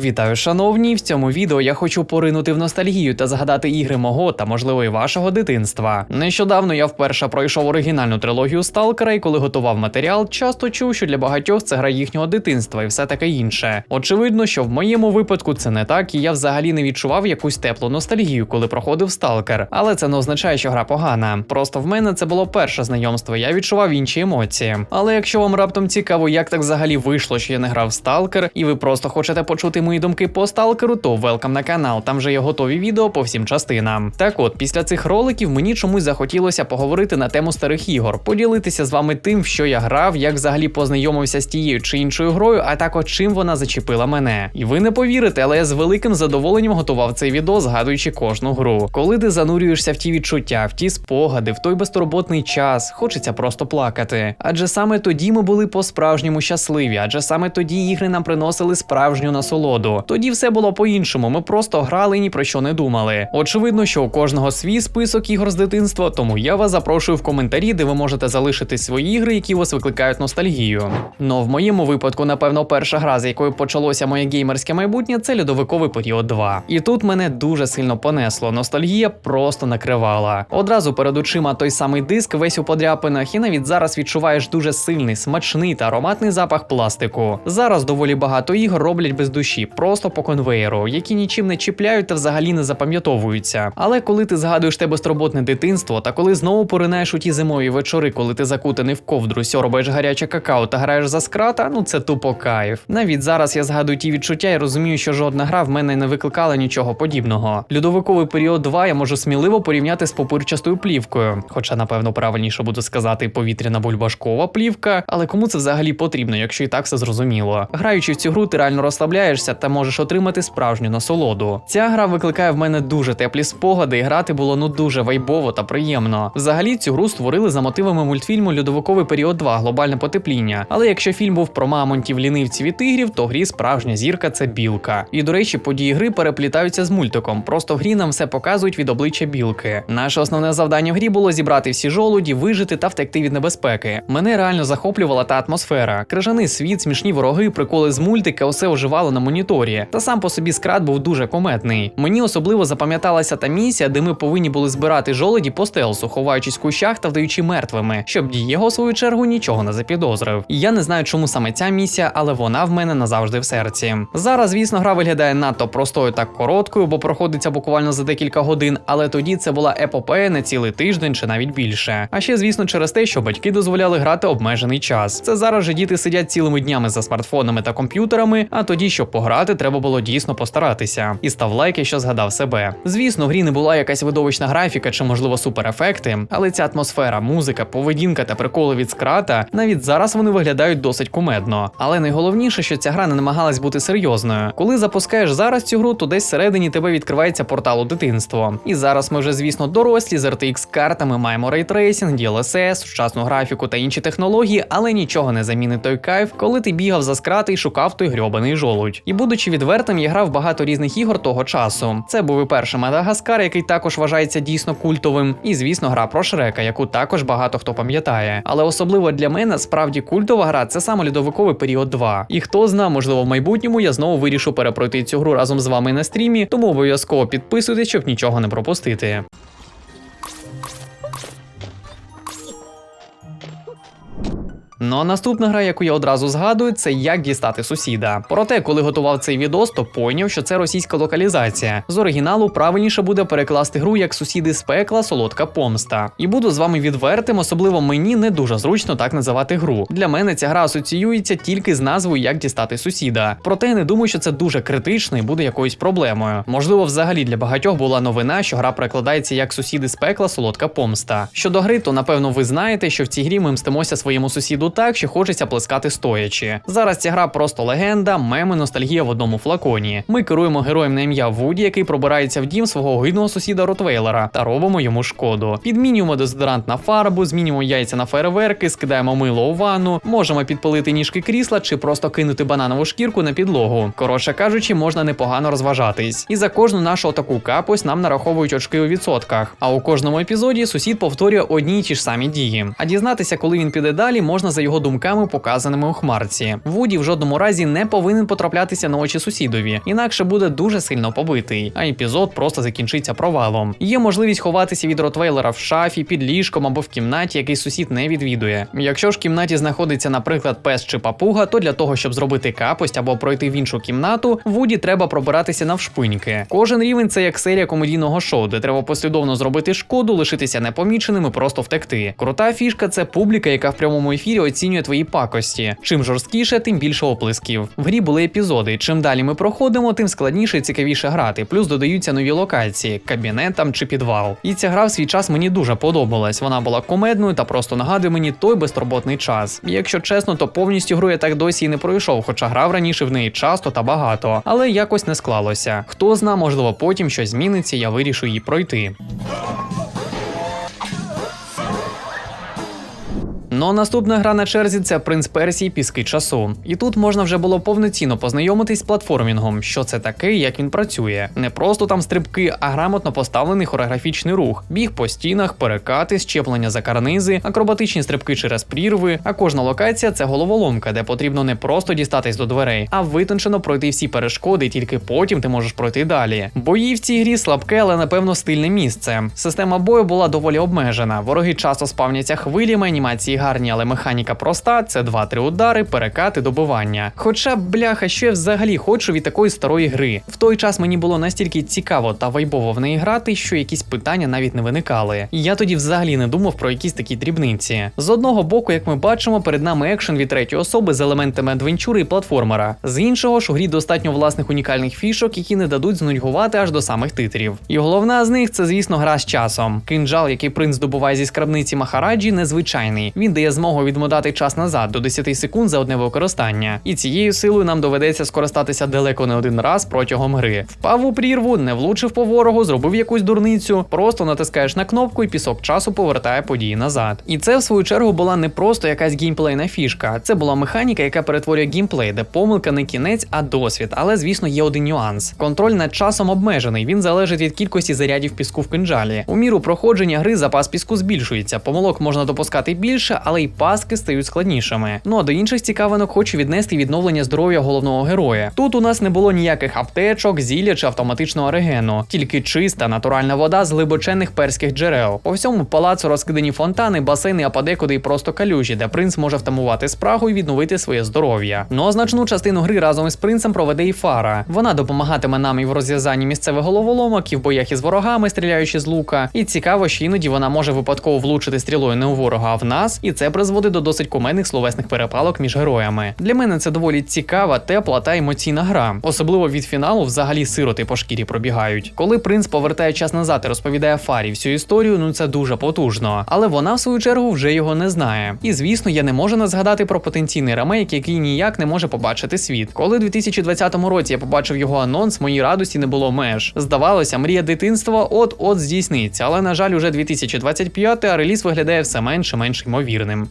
Вітаю, шановні! В цьому відео я хочу поринути в ностальгію та згадати ігри мого та, можливо, і вашого дитинства. Нещодавно я вперше пройшов оригінальну трилогію Сталкера, і коли готував матеріал, часто чув, що для багатьох це гра їхнього дитинства і все таке інше. Очевидно, що в моєму випадку це не так, і я взагалі не відчував якусь теплу ностальгію, коли проходив Сталкер. Але це не означає, що гра погана. Просто в мене це було перше знайомство, я відчував інші емоції. Але якщо вам раптом цікаво, як так взагалі вийшло, що я не грав Сталкер, і ви просто хочете почути мої думки по сталкеру, то велкам на канал. Там вже є готові відео по всім частинам. Так от, після цих роликів мені чомусь захотілося поговорити на тему старих ігор, поділитися з вами тим, що я грав, як взагалі познайомився з тією чи іншою грою, а також чим вона зачепила мене. І ви не повірите, але я з великим задоволенням готував цей відео, згадуючи кожну гру. Коли ти занурюєшся в ті відчуття, в ті спогади, в той безтурботний час, хочеться просто плакати. Адже саме тоді ми були по-справжньому щасливі, адже саме тоді ігри нам приносили справжню насолоду. Тоді все було по-іншому. Ми просто грали ні про що не думали. Очевидно, що у кожного свій список ігор з дитинства, тому я вас запрошую в коментарі, де ви можете залишити свої ігри, які вас викликають ностальгію. Но в моєму випадку, напевно, перша гра, з якою почалося моє геймерське майбутнє, це льодовиковий період 2. І тут мене дуже сильно понесло. Ностальгія просто накривала. Одразу перед очима той самий диск, весь у подряпинах, і навіть зараз відчуваєш дуже сильний, смачний та ароматний запах пластику. Зараз доволі багато ігор роблять без душі, просто по конвеєру, які нічим не чіпляють та взагалі не запам'ятовуються. Але коли ти згадуєш те безтурботне дитинство, та коли знову поринаєш у ті зимові вечори, коли ти закутаний в ковдру, сьорбаєш гаряче какао та граєш за скрата, ну це тупо кайф. Навіть зараз я згадую ті відчуття і розумію, що жодна гра в мене не викликала нічого подібного. Льодовиковий період 2 я можу сміливо порівняти з попирчастою плівкою, хоча, напевно, правильніше буду сказати повітряна бульбашкова плівка, але кому це взагалі потрібно, якщо і так все зрозуміло. Граючи в цю гру, ти реально розслабляєшся та можеш отримати справжню насолоду. Ця гра викликає в мене дуже теплі спогади, і грати було ну дуже вайбово та приємно. Взагалі цю гру створили за мотивами мультфільму Льодовиковий період 2 глобальне потепління. Але якщо фільм був про мамонтів, лінивців і тигрів, то грі справжня зірка це білка. І до речі, події гри переплітаються з мультиком. Просто в грі нам все показують від обличчя білки. Наше основне завдання в грі було зібрати всі жолуді, вижити та втекти від небезпеки. Мене реально захоплювала та атмосфера. Крижаний світ, смішні вороги, приколи з мультика, усе оживало на моніторі. Та сам по собі скрат був дуже кометний. Мені особливо запам'яталася та місія, де ми повинні були збирати жолоді по стелсу, ховаючись в кущах та вдаючи мертвими, щоб Дієго, в свою чергу, нічого не запідозрив. І я не знаю, чому саме ця місія, але вона в мене назавжди в серці. Зараз, звісно, гра виглядає надто простою та короткою, бо проходиться буквально за декілька годин, але тоді це була епопея не цілий тиждень чи навіть більше. А ще, звісно, через те, що батьки дозволяли грати обмежений час. Це зараз же діти сидять цілими днями за смартфонами та комп'ютерами, а тоді, щоб пограти, треба було дійсно постаратися. І став лайк, якщо згадав себе. Звісно, в грі не була якась видовищна графіка чи, можливо, суперефекти, але ця атмосфера, музика, поведінка та приколи від скрата навіть зараз вони виглядають досить кумедно. Але найголовніше, що ця гра не намагалась бути серйозною. Коли запускаєш зараз цю гру, то десь всередині тебе відкривається портал у дитинство. І зараз ми вже, звісно, дорослі з RTX картами маємо рейтрейсинг, DLSS, сучасну графіку та інші технології, але нічого не замінить той кайф, коли ти бігав за скрати і шукав той грьобаний жолудь. І будучи відвертим, я грав багато різних ігор того часу. Це був і перший Мадагаскар, який також вважається дійсно культовим, і звісно, гра про Шрека, яку також багато хто пам'ятає. Але особливо для мене справді культова гра це саме льодовиковий період 2. І хто зна, можливо, в майбутньому я знову вирішу перепройти цю гру разом з вами на стрімі, тому обов'язково підписуйтесь, щоб нічого не пропустити. Ну а наступна гра, яку я одразу згадую, це як дістати сусіда. Проте, коли готував цей відос, то поняв, що це російська локалізація. З оригіналу правильніше буде перекласти гру як сусіди з пекла, солодка помста. І буду з вами відвертим, особливо мені не дуже зручно так називати гру. Для мене ця гра асоціюється тільки з назвою як дістати сусіда. Проте я не думаю, що це дуже критично і буде якоюсь проблемою. Можливо, взагалі для багатьох була новина, що гра перекладається як сусіди з пекла, солодка помста. Щодо гри, то напевно ви знаєте, що в цій грі ми мстимося своєму сусіду так, що хочеться плескати стоячи. Зараз ця гра просто легенда, меми, ностальгія в одному флаконі. Ми керуємо героєм на ім'я Вуді, який пробирається в дім свого огидного сусіда Ротвейлера та робимо йому шкоду. Підмінюємо дезодорант на фарбу, змінюємо яйця на фейерверки, скидаємо мило у ванну, можемо підпалити ніжки крісла чи просто кинути бананову шкірку на підлогу. Коротше кажучи, можна непогано розважатись. І за кожну нашу таку капось нам нараховують очки у відсотках. А у кожному епізоді сусід повторює одні й ті ж самі дії. А дізнатися, коли він піде далі, можна за його думками, показаними у хмарці. Вуді в жодному разі не повинен потраплятися на очі сусідові, інакше буде дуже сильно побитий, а епізод просто закінчиться провалом. Є можливість ховатися від ротвейлера в шафі, під ліжком або в кімнаті, який сусід не відвідує. Якщо ж в кімнаті знаходиться, наприклад, пес чи папуга, то для того, щоб зробити капость або пройти в іншу кімнату, Вуді треба пробиратися навшпиньки. Кожен рівень це як серія комедійного шоу, де треба послідовно зробити шкоду, лишитися непоміченим і просто втекти. Крута фішка це публіка, яка в прямому ефірі оцінює твої пакості. Чим жорсткіше, тим більше оплесків. В грі були епізоди. Чим далі ми проходимо, тим складніше і цікавіше грати. Плюс додаються нові локації, кабінет там чи підвал. І ця гра в свій час мені дуже подобалась. Вона була комедною та просто нагадує мені той безтурботний час. І якщо чесно, то повністю гру я так досі і не пройшов, хоча грав раніше в неї часто та багато, але якось не склалося. Хто зна, можливо, потім щось зміниться, я вирішу її пройти. Ну, а наступна гра на черзі це Принц Персії Піски часу. І тут можна вже було повноцінно познайомитись з платформінгом, що це таке, як він працює. Не просто там стрибки, а грамотно поставлений хореографічний рух, біг по стінах, перекати, щеплення за карнизи, акробатичні стрибки через прірви. А кожна локація це головоломка, де потрібно не просто дістатись до дверей, а витончено пройти всі перешкоди, і тільки потім ти можеш пройти далі. Бої в цій грі слабке, але напевно стильне місце. Система бою була доволі обмежена. Вороги часто спавняться хвилями, анімації гарні, але механіка проста: це 2-3 удари, перекати, добивання. Хоча, бляха, що я взагалі хочу від такої старої гри. В той час мені було настільки цікаво та вайбово в неї грати, що якісь питання навіть не виникали. І я тоді взагалі не думав про якісь такі дрібниці. З одного боку, як ми бачимо, перед нами екшен від третьої особи з елементами адвенчури і платформера. З іншого ж у грі достатньо власних унікальних фішок, які не дадуть знудьгувати аж до самих титрів. І головна з них це, звісно, гра з часом. Кинджал, який принц добуває зі скрабниці Махараджі, незвичайний. Він дає змогу відмотати час назад до 10 секунд за одне використання. І цією силою нам доведеться скористатися далеко не один раз протягом гри. Впав у прірву, не влучив по ворогу, зробив якусь дурницю, просто натискаєш на кнопку і пісок часу повертає події назад. І це, в свою чергу, була не просто якась геймплейна фішка, це була механіка, яка перетворює геймплей, де помилка не кінець, а досвід. Але звісно, є один нюанс. Контроль над часом обмежений. Він залежить від кількості зарядів піску в кинджалі. У міру проходження гри запас піску збільшується. Помилок можна допускати більше, але й паски стають складнішими. Ну а до інших цікавинок хочу віднести відновлення здоров'я головного героя. Тут у нас не було ніяких аптечок, зілля чи автоматичного регену, тільки чиста натуральна вода з глибоченних перських джерел. По всьому палацу розкидані фонтани, басейни, а подекуди й просто калюжі, де принц може втамувати спрагу і відновити своє здоров'я. Ну а значну частину гри разом із принцем проведе і фара. Вона допомагатиме нам і в розв'язанні місцевих головоломок, і в боях із ворогами, стріляючи з лука. І цікаво, що іноді вона може випадково влучити стрілою не у ворога, а в нас, і це призводить до досить кумедних словесних перепалок між героями. Для мене це доволі цікава, тепла та емоційна гра. Особливо від фіналу взагалі сироти по шкірі пробігають. Коли принц повертає час назад і розповідає Фарі всю історію, ну це дуже потужно. Але вона, в свою чергу, вже його не знає. І звісно, я не можу не згадати про потенційний ремейк, який ніяк не може побачити світ. Коли у 2020 році я побачив його анонс, моїй радості не було меж. Здавалося, мрія дитинства от-от здійсниться, але на жаль, уже 2025, а реліз виглядає все менше менш ймовірним.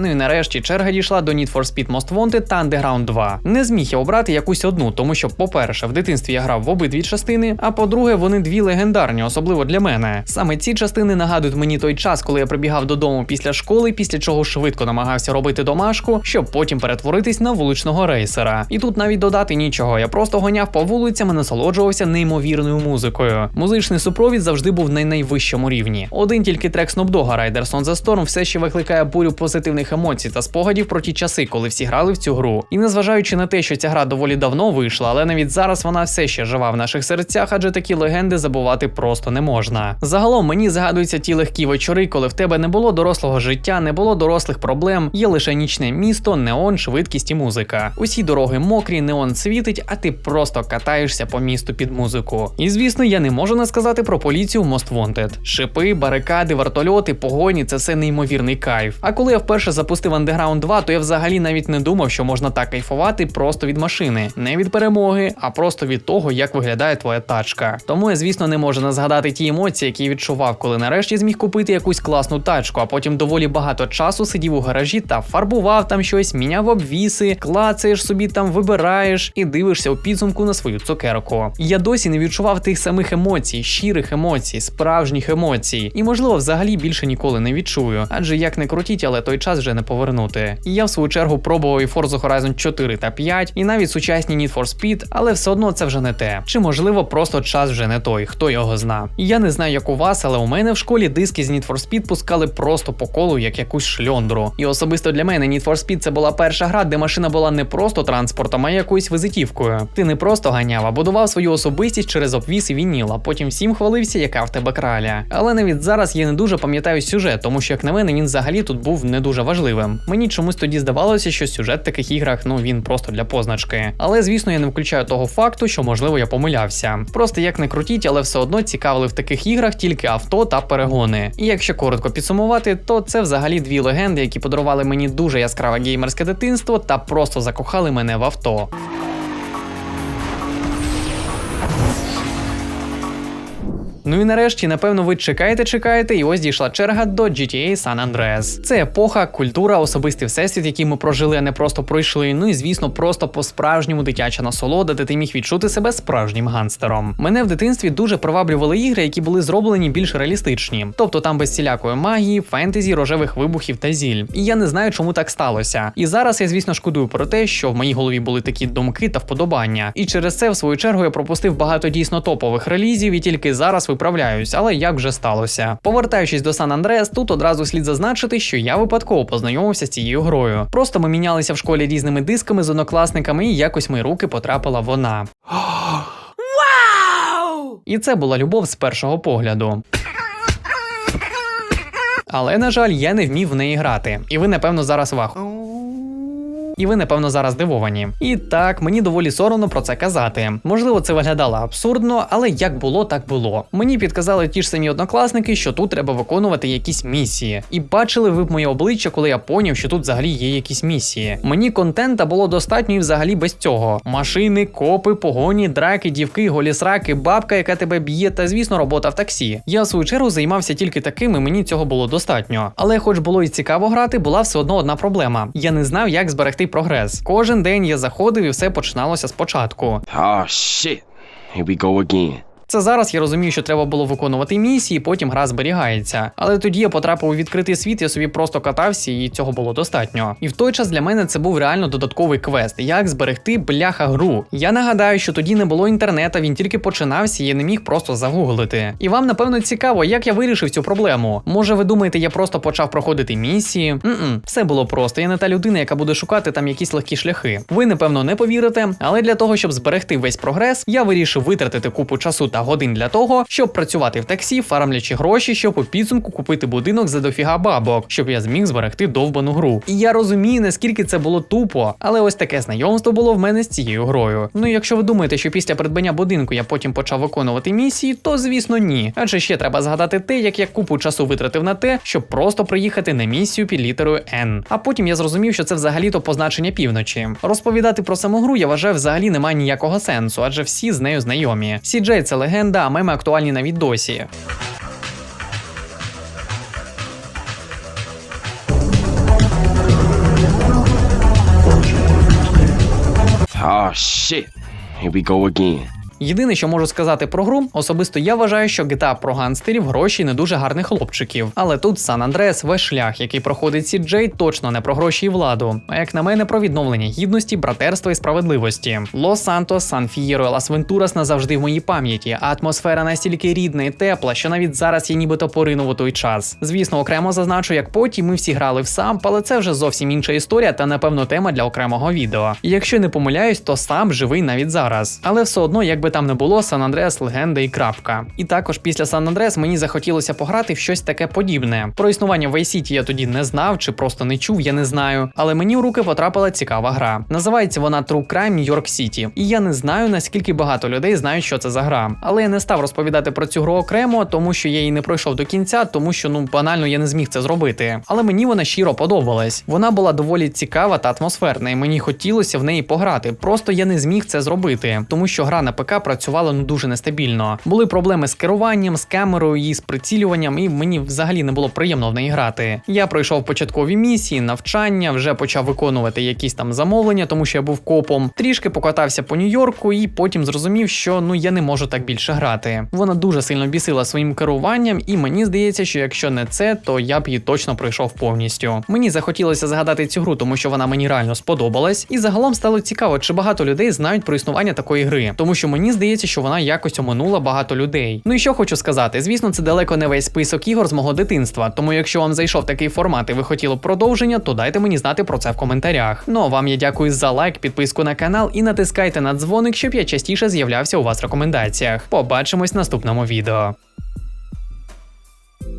Ну і нарешті черга дійшла до Need for Speed Most Wanted та Underground 2. Не зміг я обрати якусь одну, тому що, по-перше, в дитинстві я грав в обидві частини, а по-друге, вони дві легендарні, особливо для мене. Саме ці частини нагадують мені той час, коли я прибігав додому після школи, після чого швидко намагався робити домашку, щоб потім перетворитись на вуличного рейсера. І тут навіть додати нічого. Я просто гоняв по вулицям і насолоджувався неймовірною музикою. Музичний супровід завжди був на найвищому рівні. Один тільки трек Snoop Dogg Riders on Storm все ще викликає бурю позитивних емоцій та спогадів про ті часи, коли всі грали в цю гру. І незважаючи на те, що ця гра доволі давно вийшла, але навіть зараз вона все ще жива в наших серцях, адже такі легенди забувати просто не можна. Загалом мені згадуються ті легкі вечори, коли в тебе не було дорослого життя, не було дорослих проблем, є лише нічне місто, неон, швидкість і музика. Усі дороги мокрі, неон світить, а ти просто катаєшся по місту під музику. І звісно, я не можу не сказати про поліцію в Most Wanted. Шипи, барикади, вартольоти, погоні це все неймовірний кайф. А коли я вперше запустив Underground 2, то я взагалі навіть не думав, що можна так кайфувати просто від машини, не від перемоги, а просто від того, як виглядає твоя тачка. Тому я, звісно, не можу не згадати ті емоції, які я відчував, коли нарешті зміг купити якусь класну тачку, а потім доволі багато часу сидів у гаражі та фарбував там щось, міняв обвіси, клацаєш собі там, вибираєш і дивишся у підсумку на свою цукерку. Я досі не відчував тих самих емоцій, щирих емоцій, справжніх емоцій, і можливо, взагалі більше ніколи не відчую, адже як не крутіть, але той час вже не повернути. І я в свою чергу пробував і Forza Horizon 4 та 5, і навіть сучасні Need for Speed, але все одно це вже не те. Чи можливо просто час вже не той, хто його зна. Я не знаю, як у вас, але у мене в школі диски з Need for Speed пускали просто по колу, як якусь шльондру. І особисто для мене Need for Speed це була перша гра, де машина була не просто транспортом, а якоюсь визитівкою. Ти не просто ганяв, а будував свою особистість через обвіс і вініл, а потім всім хвалився, яка в тебе краля. Але навіть зараз я не дуже пам'ятаю сюжет, тому що як на мене він взагалі тут був не дуже важливим. Мені чомусь тоді здавалося, що сюжет таких іграх ну він просто для позначки. Але звісно, я не включаю того факту, що можливо я помилявся. Просто як не крутіть, але все одно цікавили в таких іграх тільки авто та перегони. І якщо коротко підсумувати, то це взагалі дві легенди, які подарували мені дуже яскраве геймерське дитинство та просто закохали мене в авто. Ну і нарешті, напевно, ви чекаєте, чекаєте, і ось дійшла черга до GTA San Andreas. Це епоха, культура, особистий всесвіт, який ми прожили, а не просто пройшли. Ну і звісно, просто по-справжньому дитяча насолода, де ти міг відчути себе справжнім ганстером. Мене в дитинстві дуже приваблювали ігри, які були зроблені більш реалістичні, тобто там без всілякої магії, фентезі, рожевих вибухів та зіль. І я не знаю, чому так сталося. І зараз я, звісно, шкодую про те, що в моїй голові були такі думки та вподобання. І через це, в свою чергу, я пропустив багато дійсно топових релізів, і тільки зараз виправляюсь, але як вже сталося. Повертаючись до Сан Андреас, тут одразу слід зазначити, що я випадково познайомився з цією грою. Просто ми мінялися в школі різними дисками з однокласниками, і якось мої руки потрапила вона. І це була любов з першого погляду. Але, на жаль, я не вмів в неї грати. І ви, напевно, зараз в аху. І ви, напевно, зараз здивовані. І так, мені доволі соромно про це казати. Можливо, це виглядало абсурдно, але як було, так було. Мені підказали ті ж самі однокласники, що тут треба виконувати якісь місії. І бачили ви б моє обличчя, коли я поняв, що тут взагалі є якісь місії. Мені контента було достатньо і взагалі без цього: машини, копи, погоні, драки, дівки, голі сраки, бабка, яка тебе б'є, та звісно, робота в таксі. Я в свою чергу займався тільки таким, і мені цього було достатньо. Але, хоч було і цікаво грати, була все одно одна проблема. Я не знав, як зберегти прогрес. Кожен день я заходив і все починалося спочатку. Oh shit. Here we go again. Це зараз я розумію, що треба було виконувати місії, потім гра зберігається. Але тоді я потрапив у відкритий світ, я собі просто катався, і цього було достатньо. І в той час для мене це був реально додатковий квест, як зберегти бляха гру. Я нагадаю, що тоді не було інтернету, він тільки починався, і я не міг просто загуглити. І вам напевно цікаво, як я вирішив цю проблему. Може, ви думаєте, я просто почав проходити місії? М-м, все було просто. Я не та людина, яка буде шукати там якісь легкі шляхи. Ви напевно не повірите, але для того, щоб зберегти весь прогрес, я вирішив витратити купу часу та годин для того, щоб працювати в таксі, фармлячи гроші, щоб у підсумку купити будинок за дофіга бабок, щоб я зміг зберегти довбану гру. І я розумію, наскільки це було тупо, але ось таке знайомство було в мене з цією грою. Ну і якщо ви думаєте, що після придбання будинку я потім почав виконувати місії, то звісно ні. Адже ще треба згадати те, як я купу часу витратив на те, щоб просто приїхати на місію під літерою N. А потім я зрозумів, що це взагалі-то позначення півночі. Розповідати про саму гру я вважаю взагалі немає ніякого сенсу, адже всі з нею знайомі. CJ – це легенда, а меми актуальні навіть досі. Oh shit. Here we go again. Єдине, що можу сказати про гру, особисто я вважаю, що GTA про гангстерів гроші не дуже гарних хлопчиків. Але тут Сан Андреас весь шлях, який проходить CJ, точно не про гроші і владу. А як на мене, про відновлення гідності, братерства і справедливості. Лос Сантос, Сан Фієро і Лас Вентурас назавжди в моїй пам'яті. А атмосфера настільки рідна і тепла, що навіть зараз я нібито поринув у той час. Звісно, окремо зазначу, як потім ми всі грали в сам, але це вже зовсім інша історія та напевно тема для окремого відео. І якщо не помиляюсь, то сам живий навіть зараз. Але все одно, якби би там не було, San Andreas легенда і крапка. І також після San Andreas мені захотілося пограти в щось таке подібне. Про існування Vice City я тоді не знав чи просто не чув, я не знаю. Але мені в руки потрапила цікава гра. Називається вона True Crime New York City. І я не знаю наскільки багато людей знають, що це за гра. Але я не став розповідати про цю гру окремо, тому що я її не пройшов до кінця, тому що ну банально я не зміг це зробити. Але мені вона щиро подобалась. Вона була доволі цікава та атмосферна, і мені хотілося в неї пограти. Просто я не зміг це зробити, тому що гра на ПК працювала ну дуже нестабільно. Були проблеми з керуванням, з камерою і з прицілюванням, і мені взагалі не було приємно в неї грати. Я пройшов початкові місії, навчання, вже почав виконувати якісь там замовлення, тому що я був копом. Трішки покатався по Нью-Йорку, і потім зрозумів, що ну я не можу так більше грати. Вона дуже сильно бісила своїм керуванням, і мені здається, що якщо не це, то я б її точно пройшов повністю. Мені захотілося згадати цю гру, тому що вона мені реально сподобалась, і загалом стало цікаво, чи багато людей знають про існування такої гри, тому що мені здається, що вона якось оминула багато людей. Ну і що хочу сказати, звісно, це далеко не весь список ігор з мого дитинства. Тому якщо вам зайшов такий формат і ви хотіли б продовження, то дайте мені знати про це в коментарях. Ну а вам я дякую за лайк, підписку на канал і натискайте на дзвоник, щоб я частіше з'являвся у вас в рекомендаціях. Побачимось в наступному відео.